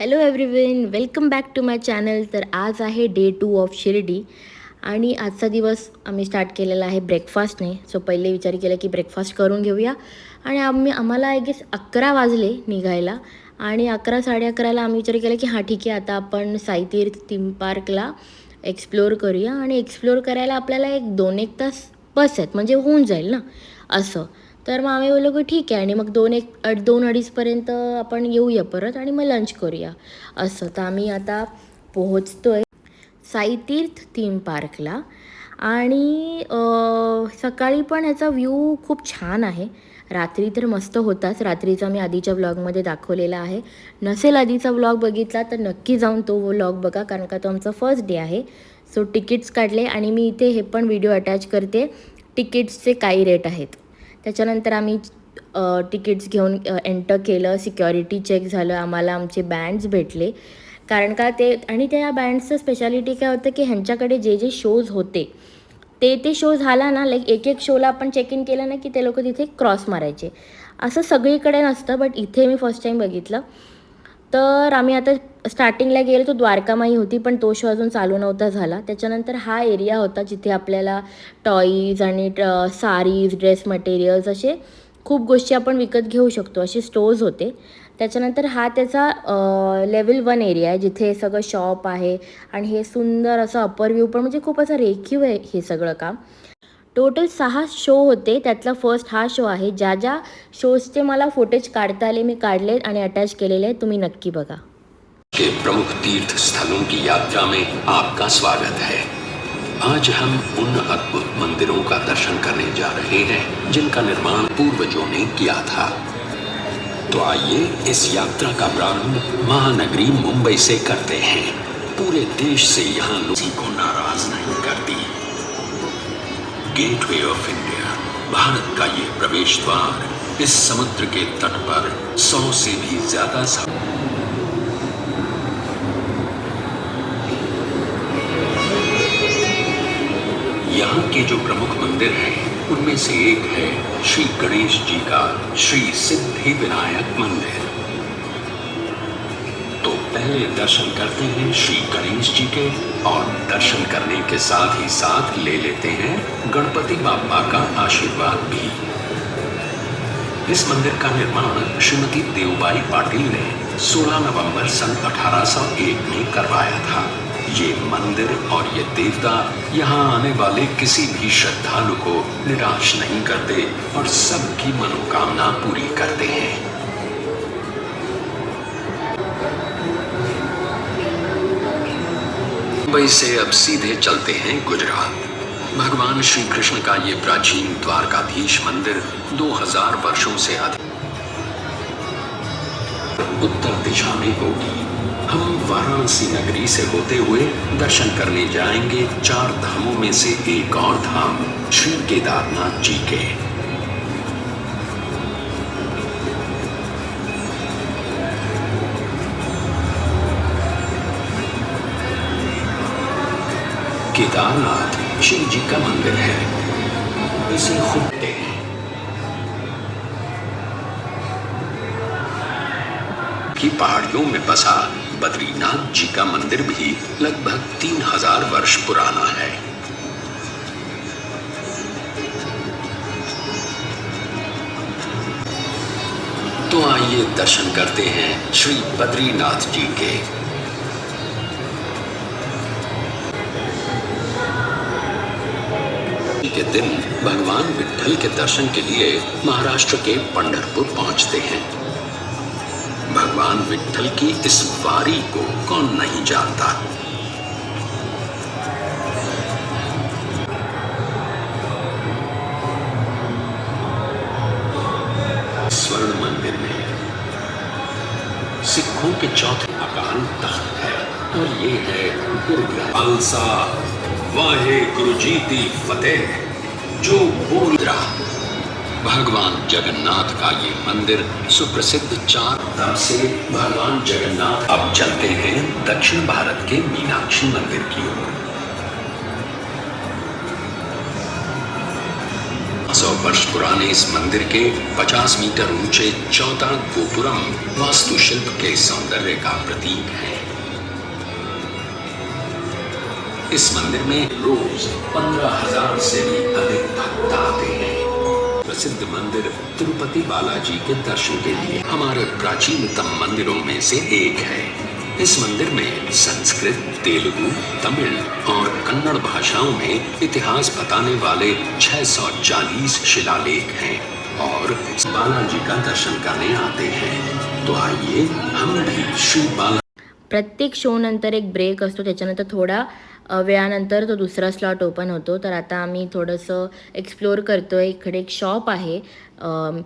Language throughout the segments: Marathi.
Hello everyone welcome back to my channel तर आज आहे डे टू ऑफ शिर्डी. आणि आजचा दिवस आम्ही स्टार्ट केलेला आहे ब्रेकफास्टने सो पहिले विचार केला की ब्रेकफास्ट करून घेऊया. आणि आम्ही आम्हाला आय गेस अकरा वाजले निघायला. आणि अकरा साडे अकराला आम्ही विचार केला की हां ठीक आहे आता आपण साईतीर्थ थीम पार्कला एक्सप्लोअर करूया. आणि एक्सप्लोअर करायला आपल्याला एक दोन एक तास बस आहेत. म्हणजे होऊन जाईल ना असं. तर मग आम्ही बोललो की ठीक आहे. आणि मग दोन एक अड दोन अडीचपर्यंत आपण येऊया परत आणि मग लंच करूया. असं. तर आम्ही आता पोहोचतो आहे साईतीर्थ थीम पार्कला आणि सकाळी पण ह्याचा व्ह्यू खूप छान आहे. रात्री तर मस्त होताच. रात्रीचा मी आधीच्या व्लॉगमध्ये दाखवलेला आहे. नसेल आधीचा व्लॉग बघितला तर नक्की जाऊन तो व्लॉग बघा कारण का तो आमचा फर्स्ट डे आहे. सो तिकीट्स काढले आणि मी इथे हे पण व्हिडिओ अटॅच करते. तिकीट्सचे काही रेट आहेत. त्याच्यानंतर आम्ही तिकीट्स घेऊन एंटर केलं. सिक्युरिटी चेक झालं. आम्हाला आमचे बँड्स भेटले. कारण का ते आणि त्या बँड्सचं स्पेशालिटी काय होतं की ह्यांच्याकडे जे जे शोज होते ते ते शो झाला ना लाईक एक एक शोला आपण चेक इन केलं ना की ते लोक तिथे क्रॉस मारायचे. असं सगळीकडे नसतं बट इथे मी फर्स्ट टाईम बघितलं. तर आम्ही आता स्टार्टिंगला गेलो तो द्वारकामाई होती पण तो शो अजून चालू नव्हता झाला. त्याच्यानंतर हा एरिया होता जिथे आपल्याला टॉईज आणि ट- सारीज ड्रेस मटेरियल्स असे खूप गोष्टी आपण विकत घेऊ शकतो असे स्टोर्स होते. त्याच्यानंतर हा त्याचा लेवल वन एरिया आहे जिथे सगळं शॉप आहे. आणि हे सुंदर असं अपर व्ह्यू पण म्हणजे खूप असं रेखीव आहे हे सगळं काम. टोटल सहा शो होते. त्यातला फर्स्ट हा शो आहे. ज्या ज्या शोजचे मला फुटेज काढता आले मी काढले आणि अटॅच केलेले आहे तुम्ही नक्की बघा. के प्रमुख तीर्थ स्थलों की यात्रा में आपका स्वागत है। आज हम उन अद्भुत मंदिरों का दर्शन करने जा रहे हैं जिनका निर्माण पूर्वजों ने किया था। तो आइए इस यात्रा का प्रारंभ महानगरी मुंबई से करते हैं। पूरे देश से यहाँ किसी को ना गेटवे ऑफ़ इंडिया भारत का ये प्रवेश द्वार इस समुद्र के तट पर सौ से भी ज़्यादा यहाँ के जो प्रमुख मंदिर हैं उनमें से एक है श्री गणेश जी का श्री सिद्धि विनायक मंदिर पहले दर्शन करते हैं श्री गणेश जी के और दर्शन करने के साथ ही साथ ले लेते हैं गणपति बापा का आशीर्वाद भी। इस मंदिर का निर्माण श्रीमती देवबाई पाटिल ने 16 नवंबर सन 1801 में करवाया था। ये मंदिर और ये देवता यहाँ आने वाले किसी भी श्रद्धालु को निराश नहीं करते और सबकी मनोकामना पूरी करते हैं। मुंबई से अब सीधे चलते हैं गुजरात। भगवान श्री कृष्ण का ये प्राचीन द्वारकाधीश मंदिर 2000 वर्षों से अधिक। उत्तर दिशा में होगी। हम वाराणसी नगरी से होते हुए दर्शन करने जाएँगे चार धामों में से एक और धाम श्री केदारनाथ जी के। केदारनाथ शिव जी का मंदिर है। इसे खुदते हैं की पहाड़ियों में बसा बद्रीनाथ जी का मंदिर भी लगभग तीन हज़ार वर्ष पुराना है। तो आइए दर्शन करते हैं श्री बद्रीनाथ जी के दिन भगवान विठल के दर्शन के लिए महाराष्ट्र के पंडरपुर पहुँचते हैं। भगवान विठल की इस वारी को कौन नहीं जानता? स्वर्ण मंदिर में सिखों के चौथे अकाल तख्त है और ये है गुरु खालसा, वाहे गुरु जी की फतेह। जो बोल रहा भगवान जगन्नाथ का ये मंदिर सुप्रसिद्ध चार धाम से भगवान जगन्नाथ अब चलते हैं दक्षिण भारत के मीनाक्षी मंदिर की ओर। सौ वर्ष पुराने इस मंदिर के 50 मीटर ऊँचे चौथा गोपुरम वास्तुशिल्प के सौंदर्य का प्रतीक है। इस मंदिर में रोज पंद्रह हज़ार से भी अधिक भक्त आते हैं। प्रसिद्ध मंदिर तिरुपति बालाजी के दर्शन के लिए हमारे प्राचीनतम मंदिरों में से एक है। इस मंदिर में संस्कृत, तेलुगु, तमिल और कन्नड़ भाषाओं में इतिहास बताने वाले 640 शिलालेख हैं और बालाजी का दर्शन करने आते हैं। तो आइए हम भी श्री बाला प्रत्येक शो नंतर एक ब्रेक असतो, त्याच्यानंतर थोडा वेळानंतर तो दुसरा स्लॉट ओपन होतो. तर आता आम्ही थोडंसं एक्सप्लोअर करतो आहे इकडे एक शॉप आहे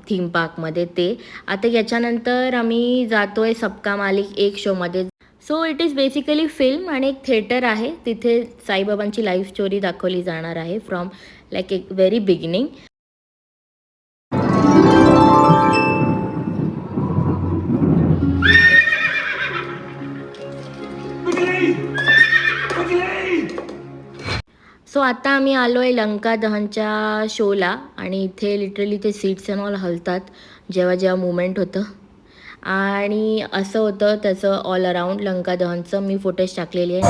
थीम पार्कमध्ये ते. आता याच्यानंतर आम्ही जातो आहे सबका मालिक एक शोमध्ये so it is basically film आणि एक थिएटर आहे. तिथे साईबाबांची लाईफ स्टोरी दाखवली जाणार आहे फ्रॉम लाईक एक व्हेरी बिगिनिंग सो आता आम्ही आलो आहे लंका दहनच्या शोला आणि इथे लिटरली ते सीट्स अँड ऑल हलतात जेव्हा जेव्हा मुवमेंट होतं. आणि असं होतं त्याचं ऑल अराऊंड लंका दहनचं मी फोटोज टाकलेली आहे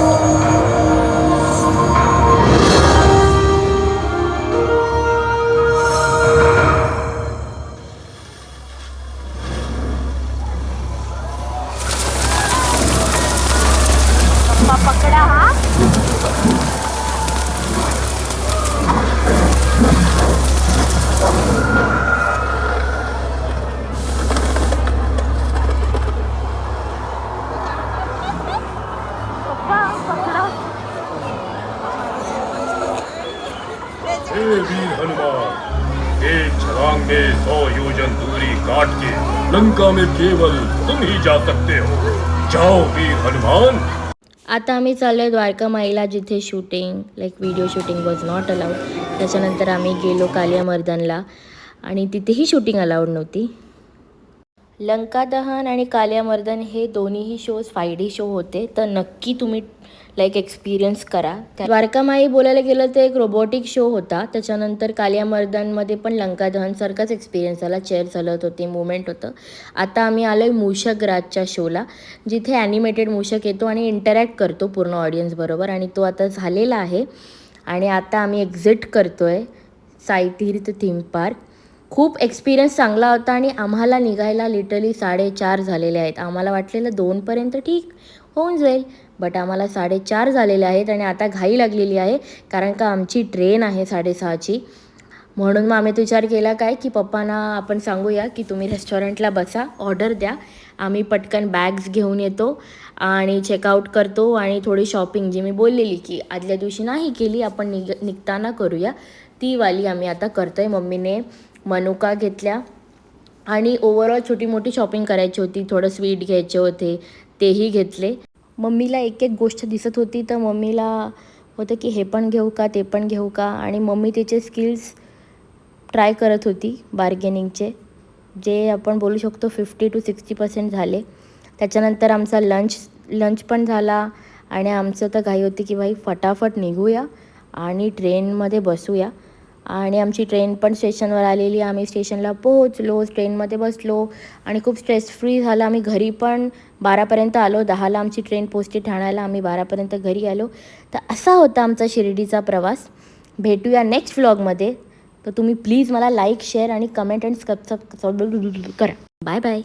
काट के लंका में केवल तुम ही जा सकते हो। जाओ वीर हनुमान। आता आम्ही चाललोय द्वारका माईला जिथे shooting like video shooting was not allowed त्याच्यानंतर आम्ही गेलो कालिया मर्दनला आणि तिथेही शूटिंग अलाउड नव्हती. लंका दहन आणि कालिया मर्दन हे दोन्हीही शोज फाय डी शो होते. तर नक्की तुम्ही लाईक एक्सपिरियन्स करा. द्वारकामाई बोलायला गेलं तर एक रोबोटिक शो होता. त्याच्यानंतर कालिया मर्दनमध्ये पण लंका दहनसारखाच एक्सपिरियन्स आला चेअर चालत होती मुवमेंट होतं. आता आम्ही आलो आहे मूषक राजच्या शोला जिथे ॲनिमेटेड मूषक येतो आणि इंटरॅक्ट करतो पूर्ण ऑडियन्सबरोबर आणि तो आता झालेला आहे. आणि आता आम्ही एक्झिट करतो आहे साईतीर्थ थीम पार्क खूप एक्सपिरियन्स चांगला होता आणि आम्हाला निघायला लिटरली साडेचार झालेले आहेत. आम्हाला वाटलेलं दोनपर्यंत ठीक होऊन जाईल बट आम्हाला साडेचार झालेले आहेत आणि आता घाई लागलेली आहे कारण का आमची ट्रेन आहे साडेसहाची. म्हणून मग आम्ही तो विचार केला काय की पप्पांना आपण सांगूया की तुम्ही रेस्टॉरंटला बसा ऑर्डर द्या. आम्ही पटकन बॅग्स घेऊन येतो आणि चेकआउट करतो आणि थोडी शॉपिंग जी मी बोललेली की आदल्या दिवशी नाही केली आपण निघ निघताना करूया. ती वाली आम्ही आता करतो आहे मम्मीने. मनुका घेतल्या. आणि ओवरऑल छोटी मोठी शॉपिंग करायची होती. थोडं स्वीट घ्यायचे होते तेही घेतले. मम्मीला एक एक गोष्ट दिसत होती. तर मम्मीला होतं की हे पण घेऊ का? ते पण घेऊ का? आणि मम्मी तिचे स्किल्स ट्राय करत होती बार्गेनिंगचे जे आपण बोलू शकतो फिफ्टी टू सिक्स्टी पर्सेंट झाले. त्याच्यानंतर आमचा लंच लंच पण झाला. आणि आमचं तर घाई होती की भाई फटाफट निघूया आणि ट्रेनमध्ये बसूया. आणि आमची ट्रेन पण स्टेशनवर आलेली. आम्ही स्टेशनला पोहोचलो ट्रेनमध्ये बसलो आणि खूप स्ट्रेस फ्री झालं. आम्ही घरी पण बारापर्यंत आलो. दहाला आमची ट्रेन पोचली ठाण्याला. आम्ही बारापर्यंत घरी आलो. तर असा होता आमचा शिर्डीचा प्रवास. भेटूया नेक्स्ट व्लॉगमध्ये तर तुम्ही प्लीज मला लाईक शेअर आणि कमेंट अँड सबस्क्राईब करा. Bye bye